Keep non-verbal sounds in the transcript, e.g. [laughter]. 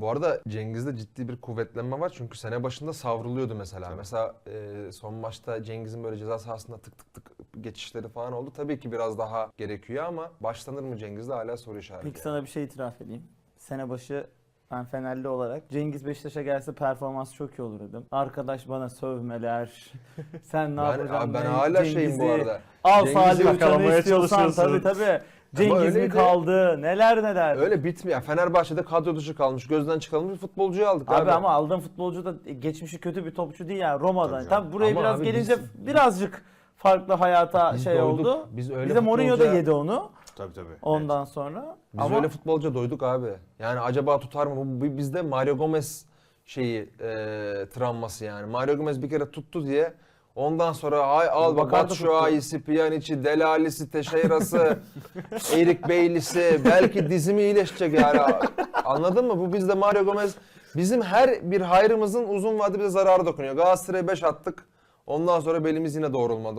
Bu arada Cengiz'de ciddi bir kuvvetlenme var çünkü sene başında savruluyordu mesela. Mesela e, son maçta Cengiz'in böyle ceza sahasında tık tık tık geçişleri falan oldu. Tabii ki biraz daha gerekiyor ama başlanır mı Cengiz'de hala soru işareti. Peki yani. sana bir şey itiraf edeyim. Sene başı ben Fenerli olarak Cengiz Beşiktaş'a gelse performans çok iyi olur dedim. Arkadaş bana sövmeler. Sen ne yapacaksın? abi ben Ben hala şeyim bu Cengiz'i arada. Al Cengiz'i Salih Uçan'ı istiyorsan tabii tabii. Cengiz mi öyleydi. kaldı? Neler neler. Öyle bitmiyor. Fenerbahçe'de kadro dışı kalmış, gözden çıkarılmış bir futbolcuyu aldık abi. Abi, ama aldığın futbolcu da geçmişi kötü bir topçu değil yani Roma'dan. Tabii Tabii, buraya Ama biraz abi gelince biz- birazcık farklı hayata Biz şey doyduk. oldu. Biz öyle Bize Mourinho da futbolcuya- yedi onu Tabii tabii. ondan sonra. Biz Ama öyle futbolcuya doyduk abi. Yani acaba tutar mı? Bu bu bizde Mario Gomez şeyi e, travması yani. Mario Gomez bir kere tuttu diye ondan sonra ay al Bakardı Batshuayi'si, Pjanic'i, Delalisi, Teixeira'sı, [laughs] Erik Bailey'si belki dizimi iyileşecek yani. Anladın mı? Bu bizde Mario Gomez bizim her bir hayrımızın uzun vadede bize zararı dokunuyor. Galatasaray'a 5 attık. Ondan sonra belimiz yine doğrulmadı.